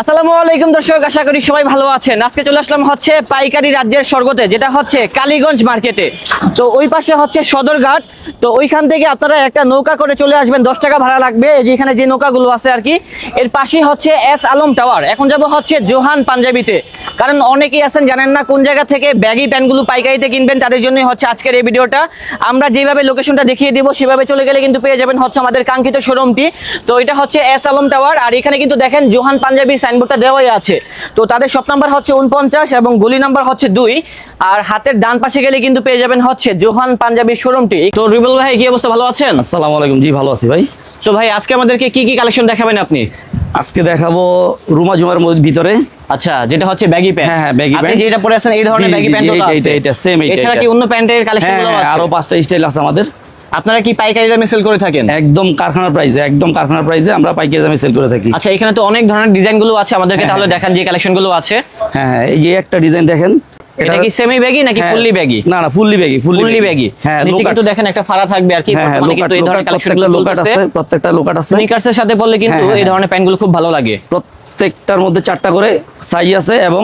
আসসালামু আলাইকুম দর্শক, আশা করি সবাই ভালো আছেন। আজকে চলে আসলাম হচ্ছে পাইকারি রাজ্যের স্বর্গতে, যেটা হচ্ছে কালীগঞ্জ মার্কেটে। তো ওই পাশে হচ্ছে সদরঘাট। তো ওইখান থেকে আপনারা একটা নৌকা করে চলে আসবেন, দশ টাকা ভাড়া লাগবে। এই যে নৌকাগুলো আছে আর কি, এর পাশেই হচ্ছে এস আলম টাওয়ার। এখন যাব হচ্ছে জোহান পাঞ্জাবিতে। কারণ অনেকেই আছেন, জানেন না কোন জায়গা থেকে ব্যাগি প্যান্টগুলো পাইকারিতে কিনবেন, তাদের জন্যই হচ্ছে আজকের এই ভিডিওটা। আমরা যেভাবে লোকেশনটা দেখিয়ে দিব, সেভাবে চলে গেলে কিন্তু পেয়ে যাবেন হচ্ছে আমাদের কাঙ্ক্ষিত শোরুমটি তো এটা হচ্ছে এস আলম টাওয়ার। আর এখানে কিন্তু দেখেন জোহান পাঞ্জাবির সাইনবোর্ডটা দেওয়াই আছে। তো তাদের শপ নাম্বার হচ্ছে উনপঞ্চাশ এবং গলি নাম্বার হচ্ছে দুই। আর হাতের ডান পাশে গেলে কিন্তু পেয়ে যাবেন হচ্ছে জোহান পাঞ্জাবির শোরুমটি তো রিবল ভাই কি অবস্থা? ভালো আছেন? আসসালামু আলাইকুম। জি ভালো আছি ভাই। তো ভাই আজকে আমাদেরকে কি কি কালেকশন দেখাবেন আপনি? আজকে দেখাবো রুমা জুমার মধ্যে ভিতরে। আচ্ছা যেটা হচ্ছে ব্যাগি প্যান্ট হ্যাঁ, হ্যাঁ, baggy আপনি যেটা পরে আছেন এই ধরনের ব্যাগি প্যান্টও আছে এইটা, এইটা, same এছাড়া কি অন্য প্যান্টের কালেকশন হ্যাঁ গুলো হ্যাঁ, আছে? আরও পাঁচটা স্টাইল আছে আমাদের। আপনারা কি পাইকারি দামে সেল করে থাকেন? একদম কারখানার প্রাইসে একদম কারখানার প্রাইসে আমরা পাইকারি দামে সেল করে থাকি। আচ্ছা এখানে তো অনেক ধরনের ডিজাইনগুলো আছে আমাদেরকে হ্যাঁ, তাহলে হ্যাঁ। দেখান যে কালেকশনগুলো আছে। হ্যাঁ হ্যাঁ, এই যে একটা ডিজাইন দেখেন এটা কি সেমি ব্যাগি নাকি ফুললি ব্যাগি না না ফুললি ব্যাগি ফুললি ব্যাগি হ্যাঁ নিচে কিন্তু দেখেন একটা ফাড়া থাকবে আর কি বর্তমানে কিন্তু এই ধরনের লোকাট কালেকশন প্রত্যেকটা গুলো লোকাট আছে প্রত্যেকটা লোকাট আছে। স্নিকার্সের সাথে পড়লে কিন্তু এই ধরনের প্যান্টগুলো খুব ভালো লাগে। প্রত্যেকটার মধ্যে চারটা করে সাইজ আছে এবং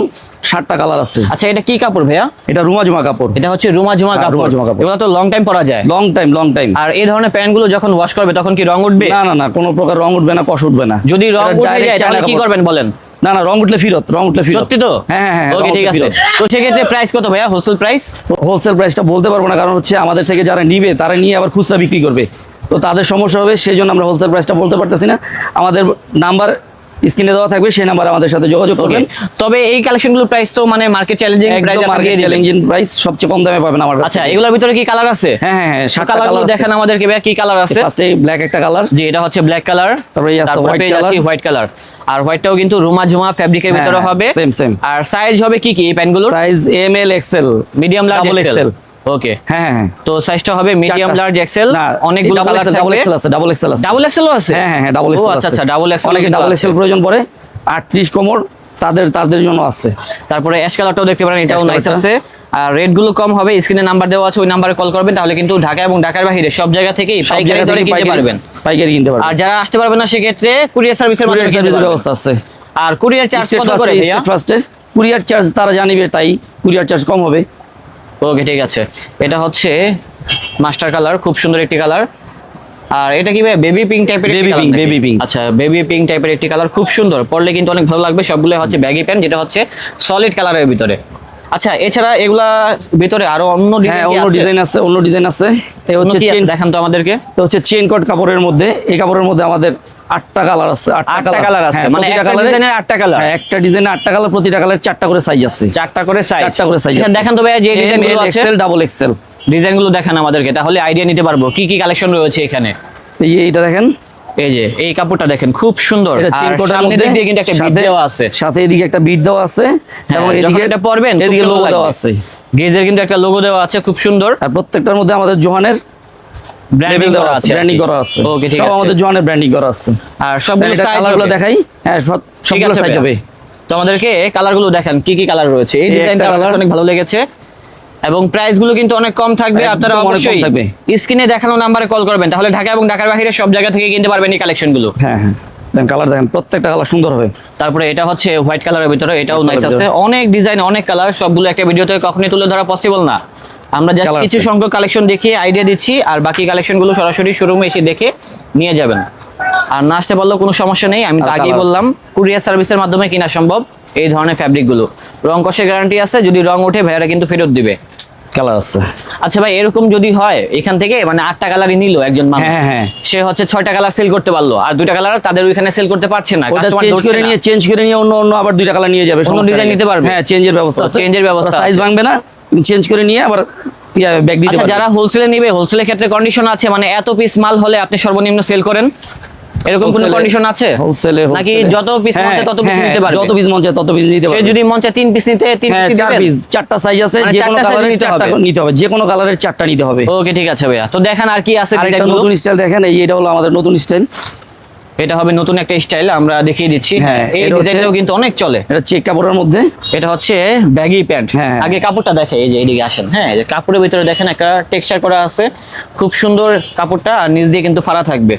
সাতটা কালার আছে। আচ্ছা এটা কি কাপড় ভাইয়া? এটা রুমা জুমা কাপড়। এটা হচ্ছে রুমা ঝুমা হ্যাঁ, কাপড়। এগুলো তো লং টাইম পরা যায়। লং টাইম লং টাইম আর এই ধরনের প্যান্টগুলো যখন ওয়াশ করবে তখন কি রং উঠবে? না না না কোনো প্রকার রং উঠবে না কষ উঠবে না। যদি রং উঠে যায় তাহলে কি করবেন বলেন? না না রং উঠলে ফিরত রং উঠলে ফিরত। সত্যি তো? হ্যাঁ হ্যাঁ ওকে ঠিক আছে। তো সেক্ষেত্রে প্রাইস কত ভাইয়া? হোলসেল প্রাইস হোলসেল প্রাইসটা বলতে পারব না কারণ হচ্ছে আমাদের থেকে যারা নিবে তারা নিয়ে আবার খুচরা বিক্রি করবে। তো তাদের সমস্যা হবে সেই জন্য আমরা হোলসেল প্রাইসটা বলতে পারতেছি না। আমাদের নাম্বার স্ক্রিনে দেওয়া থাকবে সেই নাম্বারে আমাদের সাথে যোগাযোগ করবেন। তবে এই কালেকশনগুলোর প্রাইস তো মানে market challenging price market challenging price সবচেয়ে কম দামে পাবেন আমার আচ্ছা এগুলোর ভিতরে কি কালার আছে? হ্যাঁ হ্যাঁ হ্যাঁ কালারগুলো কালার দেখেন আমাদেরকে ভাইয়া কি কালার আছে? ফার্স্টে ব্ল্যাক একটা কালার জি এটা হচ্ছে ব্ল্যাক কালার তারপরে এই আছে white পেয়ে যাচ্ছি হোয়াইট কালার আর হোয়াইটটাও কিন্তু রুমা ঝুমা ফ্যাব্রিকের হ্যাঁ, ভিতরে হ্যাঁ, হবে। সেম সেম আর সাইজ হবে কি কি এই প্যান্টগুলোর size M L XL medium large XL okay হ্যাঁ হ্যাঁ হ্যাঁ। তো সাইজটা হবে মিডিয়াম লার্জ এক্সেল অনেকগুলো কালার ডাবল এক্সেল আছে ডাবল এক্সেল আছে। ডাবল এক্সেলও আছে? হ্যাঁ হ্যাঁ হ্যাঁ ডাবল এক্সেল আচ্ছা আচ্ছা ডাবল এক্সেল অনেকে ডাবল এক্সেল প্রয়োজন পড়ে আটত্রিশ কোমর তাদের তাদের জন্য আছে। তারপরে অ্যাশ কালারটাও দেখতে পারেন এটাও নাইস আছে। আর রেটগুলো কম হবে স্ক্রিনে নাম্বার দেওয়া আছে ওই নাম্বারে কল করবেন তাহলে কিন্তু ঢাকা এবং ঢাকার বাইরে সব জায়গা থেকেই পাইকারি দরে থেকে কিনতে পারবেন। পাইকারি কিনতে পারবেন। আর যারা আসতে পারবেন না সেক্ষেত্রে কুরিয়ার সার্ভিসের মাধ্যমে ব্যবস্থা আছে। আর কুরিয়ার চার্জ কত করে ভাইয়া? ফার্স্টে কুরিয়ার চার্জ তারা জানিবে তাই কুরিয়ার চার্জ কম হবে। ওকে ঠিক আছে। এটা হচ্ছে মাস্টার কালার খুব সুন্দর একটি কালার। আর এটা কি বেবি পিঙ্ক টাইপের Baby pink, baby pink। আচ্ছা বেবি পিঙ্ক টাইপের একটি কালার খুব সুন্দর। পরলে কিন্তু অনেক ভালো লাগবে সবগুলো হচ্ছে ব্যাগি প্যান্ট যেটা হচ্ছে সলিড কালারের ভিতরে। আচ্ছা এছাড়া এগুলা ভিতরে আরও অন্য হ্যাঁ ডিজাইন অন্য ডিজাইন আছে অন্য ডিজাইন আছে। এই হচ্ছে চেন দেখান তো আমাদেরকে। হচ্ছে চেন কট কাপড়ের মধ্যে এই কাপড়ের মধ্যে আমাদের আটটা কালার আছে আটটা কালার আছে। হ্যাঁ, মানে একটা ডিজাইনের আটটা কালার হ্যাঁ, একটা ডিজাইনে আটটা কালার প্রতিটা কালার চারটা করে সাইজ আছে। চারটা করে সাইজ চারটা করে সাইজ দেখান তো ভাইয়া যে ডিজাইনগুলো আছে। এক্সেল ডাবল এক্সেল ডিজাইনগুলো দেখান আমাদেরকে তাহলে আইডিয়া নিতে পারব। কি কি কালেকশন রয়েছে এখানে? এই এইটা দেখেন। এই যে এই কাপড়টা দেখেন খুব সুন্দর। সামনের দিক দিয়ে কিন্তু একটা বিট দেওয়া আছে। সাথে এদিকে একটা বিট দেওয়া আছে। এবং হ্যাঁ, এদিকে এটা পরবেন এদিকে লোগো দেওয়া আছে। গেজের কিন্তু একটা লোগো দেওয়া আছে খুব সুন্দর। আর প্রত্যেকটার মধ্যে আমাদের জোহানের ব্র্যান্ডিং করা আছে ব্র্যান্ডিং করা আছে। ওকে ঠিক আছে। আমাদের জোহানের ব্র্যান্ডিং করা আছে। আর সবগুলো কালারগুলো দেখাই। হ্যাঁ সবগুলো সাইজ হবে। তো আমাদেরকে কালারগুলো দেখান কি কি কালার রয়েছে। এই এই ডিজাইনটা আমার অনেক ভালো লেগেছে। এবং প্রাইসগুলো কিন্তু অনেক কম থাকবে আপনারা অবশ্যই স্ক্রিনে দেখানো নাম্বারে কল করবেন। তাহলে ঢাকা এবং ঢাকার বাইরে সব জায়গা থেকে কিনতে পারবেন এই কালেকশনগুলো। হ্যাঁ হ্যাঁ। দেখেন কালার দেখেন প্রত্যেকটা কালার সুন্দর হবে। তারপরে এটা হচ্ছে হোয়াইট কালারের ভিতরে এটাও White নাইস আছে। অনেক ডিজাইন অনেক কালার সবগুলো একটা ভিডিওতে কখনোই তুলে ধরা পসিবল না। আমরা জাস্ট কিছু সংখ্যক কালেকশন দেখিয়ে আইডিয়া দিচ্ছি আর বাকি কালেকশনগুলো সরাসরি শোরুমে এসে দেখে নিয়ে যাবেন। আর না আসতে পারলেও কোনো সমস্যা নেই আমি তো আগেই বললাম কুরিয়ার সার্ভিসের মাধ্যমে কিনা সম্ভব এই ধরনের ফ্যাব্রিকগুলো রং কষের গ্যারান্টি আছে যদি রং ওঠে ভাইয়ারা কিন্তু ফেরত দিবে। কালার আছে। আচ্ছা ভাই এরকম যদি হয় এখান থেকে মানে আটটা কালারই নিল একজন মানুষ হ্যাঁ, হ্যাঁ। সে হচ্ছে ছয়টা কালার সেল করতে পারল আর দুইটা কালার তাদের ওইখানে সেল করতে পারছে না চেঞ্জ করে নিয়ে চেঞ্জ করে নিয়ে অন্য অন্য আবার দুইটা কালার নিয়ে যাবে design নেই। নিতে পারবে? হ্যাঁ চেঞ্জের ব্যবস্থা এর ব্যবস্থা সাইজ ভাঙবে না? চেঞ্জ করে নিয়ে আবার ব্যাগ দিতে আচ্ছা পারবে যারা হোলসেলে নিবে হোলসেলের ক্ষেত্রে কন্ডিশন আছে মানে এত পিস মাল হলে আপনি সর্বনিম্ন সেল করেন? এরকম কোনো কন্ডিশন আছে? হোলসেলে নাকি যত পিস মন তত পিস হ্যাঁ, নিতে পারবে? যত পিস মন তত পিস নিতে সে যদি মন চায় তিন পিস নিতে তিন হ্যাঁ পিস চার পিস চারটা সাইজ আছে মানে যে কোনো কালারের নিতে চারটা হবে। নিতে হবে যে কোনো কালারের চারটা নিতে হবে। ওকে ঠিক আছে ভাইয়া। তো দেখেন আর কি আছে আরেকটা নতুন স্টাইল দেখেন এই এটা হলো আমাদের নতুন স্টাইল এটা হবে নতুন একটা স্টাইল আমরা দেখিয়ে দিচ্ছি। হ্যাঁ, এই ডিজাইনটাও কিন্তু অনেক চলে। এটা চেক কাপড়ের মধ্যে। এটা হচ্ছে ব্যাগি প্যান্ট হ্যাঁ। আগে কাপড়টা দেখে এই যে এইদিকে আসেন। হ্যাঁ এই যে কাপড়ের ভিতরে দেখেন একটা টেক্সচার করা আছে। খুব সুন্দর কাপড়টা আর নিচ দিয়ে কিন্তু ফাড়া থাকবে।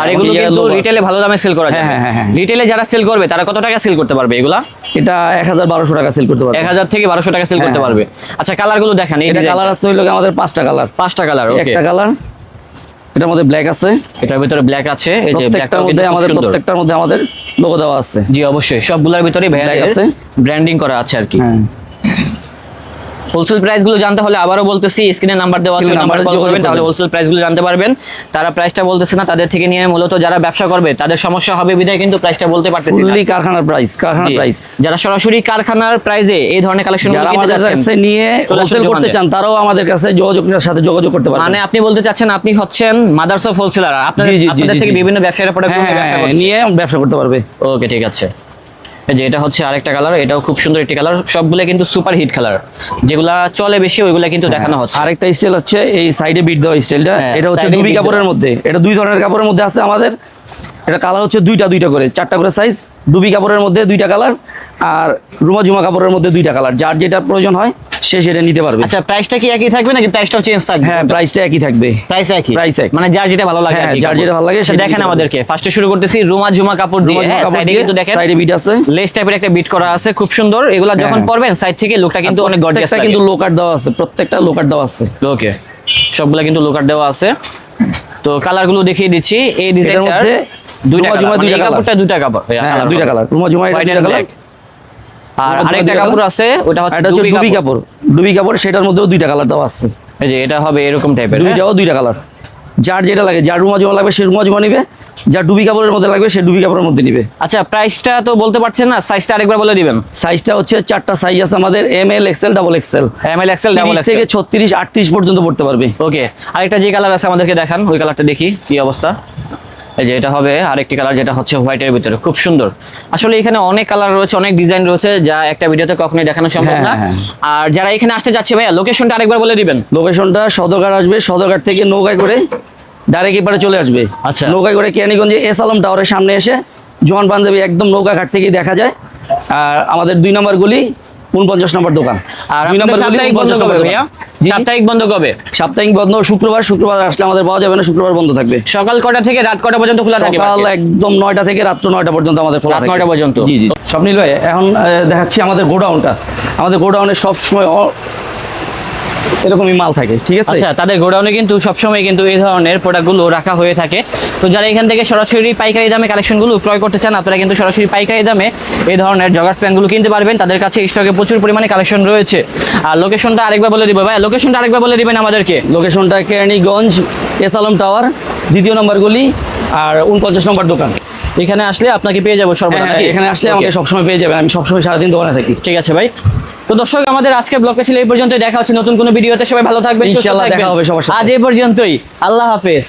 আর এবং এগুলো কিন্তু। রিটেলে ভালো দামে সেল করা যায় হ্যাঁ, হ্যাঁ, হ্যাঁ, হ্যাঁ। রিটেলে যারা সেল করবে তারা কত টাকা সেল করতে পারবে এগুলা? এটা এক হাজার বারোশো টাকা সেল করতে পারবে। এক হাজার থেকে বারোশো টাকা সেল করতে হ্যাঁ। পারবে। আচ্ছা কালারগুলো দেখেন এই এটা কালার আছে গিয়ে আমাদের পাঁচটা কালার পাঁচটা কালার ওকে একটা কালার এটার মধ্যে ব্ল্যাক আছে। এটার ভিতরে ব্ল্যাক আছে। এই যে ব্ল্যাকটার মধ্যে আমাদের প্রত্যেকটার মধ্যে আমাদের লোগো দেওয়া আছে। জি অবশ্যই। সবগুলোর ভিতরে ব্ল্যাক। আছে। ব্র্যান্ডিং করা আছে আর কি। হ্যাঁ। হোলসেল প্রাইসগুলো জানতে হলে আবারও বলতেছি স্ক্রিনে নাম্বার দেওয়া আছে নাম্বার কল করবেন তাহলে হোলসেল প্রাইসগুলো জানতে পারবেন। তারা প্রাইসটা বলতেছে না তাদের থেকে নিয়ে মূলত যারা ব্যবসা করবে তাদের সমস্যা হবে বিধায় কিন্তু প্রাইসটা বলতে পারতেছি না। ফুললি কারখানার প্রাইস কারখানার প্রাইস যারা সরাসরি কারখানার প্রাইজে এই ধরনের কালেকশন যারা কিনতে যাচ্ছেন নিয়ে হোলসেল করতে চান তারাও আমাদের কাছে যোগাযোগের সাথে যোগাযোগ করতে পারবেন। মানে আপনি বলতে চাচ্ছেন আপনি হচ্ছেন মাদার্স অফ হোলসেলার আপনাদের থেকে বিভিন্ন ব্যবসায়ীরা প্রোডাক্ট হ্যাঁ হ্যাঁ, হ্যাঁ, নিয়ে ব্যবসা করতে পারবে। ওকে ঠিক আছে। এই যে এটা হচ্ছে আরেকটা কালার এটাও খুব সুন্দর একটি কালার সবগুলো কিন্তু সুপার হিট কালার যেগুলা চলে বেশি ওইগুলা কিন্তু দেখানো হচ্ছে। আরেকটা স্টাইল হচ্ছে এই সাইডে বিট দেওয়া স্টাইলটা হ্যাঁ, এটা হচ্ছে দুই দুবি কাপড়ের মধ্যে এটা দুই ধরনের কাপড়ের মধ্যে আছে আমাদের। এটা কালার হচ্ছে দুইটা দুইটা করে চারটা করে সাইজ দুবি কাপড়ের মধ্যে দুইটা কালার আর রুমা জুমা কাপড়ের মধ্যে দুইটা কালার যার যেটা প্রয়োজন হয় সে সেটা নিতে পারবে। আচ্ছা প্রাইসটা কি একই থাকবে নাকি প্রাইসটাও চেঞ্জ থাকবে? হ্যাঁ প্রাইসটা একই থাকবে। প্রাইস একই? Price একই। মানে যার যেটা ভালো লাগে হ্যাঁ, যার যেটা ভালো লাগে আচ্ছা, সেটা দেখেন আমাদেরকে। ফার্স্টে শুরু করতেছি রুমা জুমা কাপড় দিয়ে। হ্যাঁ সাইডে কিন্তু দেখেন সাইডে বিট আছে। লেস টাইপের একটা বিট করা আছে খুব সুন্দর। এগুলা যখন হ্যাঁ। পরবেন সাইড থেকে লুকটা কিন্তু অনেক গর্জিয়াস কিন্তু লোকার দেওয়া আছে প্রত্যেকটা লোকার দেওয়া আছে। ওকে সবগুলা কিন্তু লোকার দেওয়া আছে। তো কালারগুলো দেখিয়ে দিচ্ছি। এই ডিজাইনটার মধ্যে দুইটা কালার জুমা মানে দুইটা কাপড়টা দুইটা কাপড় হ্যাঁ দুইটা কালার রুমা জুমা এটা দুইটা কালার আর আরেকটা কাপড় আছে ওটা হচ্ছে এটা হচ্ছে ডুবি কাপড়। কাপড়। ডুবি কাপড় সেটার মধ্যেও দুইটা কালার দেওয়া আছে। এই যে এটা হবে এরকম টাইপের দুইটাও দুইটা কালার যার যেটা লাগে যার রুমা জমা লাগবে সে রুমা জমা নিবে যার ডুবি কাপড়ের মধ্যে লাগবে সে ডুবি কাপড়ের মধ্যে নিবে। আচ্ছা প্রাইসটা তো বলতে পারছেন না সাইজটা আরেকবার বলে দিবেন। সাইজটা হচ্ছে চারটা সাইজ আছে আমাদের M L XL double XL M L XL double থেকে ছত্রিশ আটত্রিশ পর্যন্ত পড়তে পারবে। ওকে আরেকটা যে কালার আছে আমাদেরকে দেখান ওই কালারটা দেখি কি অবস্থা। এই যে এটা হবে আরেকটি কালার যেটা হচ্ছে হোয়াইটের ভিতরে। খুব সুন্দর। আসলে এখানে অনেক কালার রয়েছে অনেক ডিজাইন রয়েছে যা একটা ভিডিওতে কখনোই দেখানো সম্ভব হ্যাঁ, না। হ্যাঁ। আর যারা এখানে আসতে যাচ্ছে ভাইয়া লোকেশনটা আরেকবার বলে দিবেন। লোকেশনটা সদরঘাট আসবে সদরঘাট থেকে নৌকায় করে ডাইরেক্ট এপারে চলে আসবে। আচ্ছা। নৌকায় করে কেরানীগঞ্জে এস আলম টাওয়ারের সামনে এসে জোয়ান পাঞ্জাবি একদম নৌকা ঘাট থেকেই দেখা যায়। আর আমাদের দুই নম্বর গুলি উনপঞ্চাশ নম্বর দোকান। আর সাপ্তাহিক বন্ধ কবে ভাইয়া? সাপ্তাহিক বন্ধ কবে? সাপ্তাহিক বন্ধ শুক্রবার শুক্রবার আসলে আমাদের পাওয়া যাবে না শুক্রবার বন্ধ থাকবে। সকাল কটা থেকে রাত কটা পর্যন্ত খোলা থাকে সকাল একদম নয়টা থেকে রাত্র নয়টা পর্যন্ত আমাদের খোলা থাকে। নয়টা পর্যন্ত? জি জি। সব ভাই এখন দেখাচ্ছি আমাদের গোডাউনটা। আমাদের গোডাউনে সব সময় অ- এরকমই মাল থাকে ঠিক আছে? আচ্ছা তাদের গোডাউনে কিন্তু সবসময় কিন্তু এই ধরনের প্রোডাক্টগুলো রাখা হয়ে থাকে। তো যারা এখান থেকে সরাসরি পাইকারি দামে কালেকশনগুলো ক্রয় করতে চান আপনারা কিন্তু সরাসরি পাইকারি দামে এই ধরনের জগার্স প্যান্টগুলো কিনতে পারবেন। তাদের কাছে স্টকে প্রচুর পরিমাণে কালেকশন রয়েছে। আর লোকেশনটা আরেকবার বলে দিব ভাই লোকেশনটা আরেকবার বলে দিবেন আমাদেরকে। লোকেশনটা কেরানীগঞ্জ এস আলম টাওয়ার দ্বিতীয় নম্বর গলি আর উনপঞ্চাশ নম্বর দোকান। এখানে আসলে আপনাকে পেয়ে যাব সর্বদা হ্যাঁ, এখানে আসলে. আমাকে সবসময় পেয়ে যাবেন আমি সবসময় সারাদিন দোকানে থাকি। ঠিক আছে ভাই। তো দর্শক আমাদের আজকে ব্লগে ছিল এই পর্যন্তই। দেখা হচ্ছে নতুন কোনো ভিডিওতে। সবাই ভালো থাকবেন সুস্থ ইনশাআল্লাহ দেখা থাকবেন। হবে সবার সাথে। আজ এই পর্যন্তই। আল্লাহ হাফেজ।